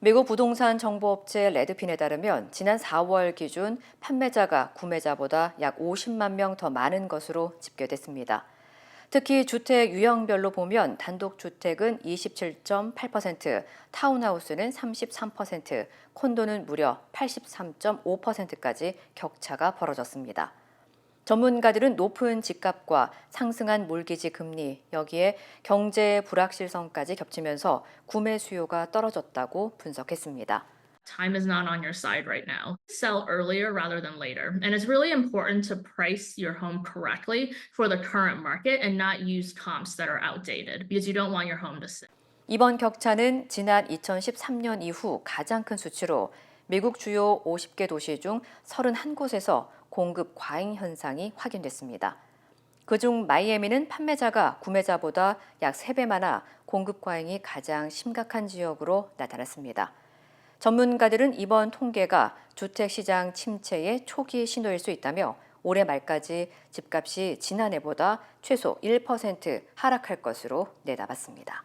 미국 부동산 정보업체 레드핀에 따르면 지난 4월 기준 판매자가 구매자보다 약 50만 명 더 많은 것으로 집계됐습니다. 특히 주택 유형별로 보면 단독주택은 27.8%, 타운하우스는 33%, 콘도는 무려 83.5%까지 격차가 벌어졌습니다. 전문가들은 높은 집값과 상승한 몰기지 금리, 여기에 경제 불확실성까지 겹치면서 구매 수요가 떨어졌다고 분석했습니다. time is not on your side right now. Sell earlier rather than later. And it's really important to price your home correctly for the current market and not use comps that are outdated because you don't want your home to sit. 이번 격차는 지난 2013년 이후 가장 큰 수치로 미국 주요 50개 도시 중 31곳에서 공급 과잉 현상이 확인됐습니다. 그중 마이애미는 판매자가 구매자보다 약 3배 많아 공급 과잉이 가장 심각한 지역으로 나타났습니다. 전문가들은 이번 통계가 주택 시장 침체의 초기 신호일 수 있다며 올해 말까지 집값이 지난해보다 최소 1% 하락할 것으로 내다봤습니다.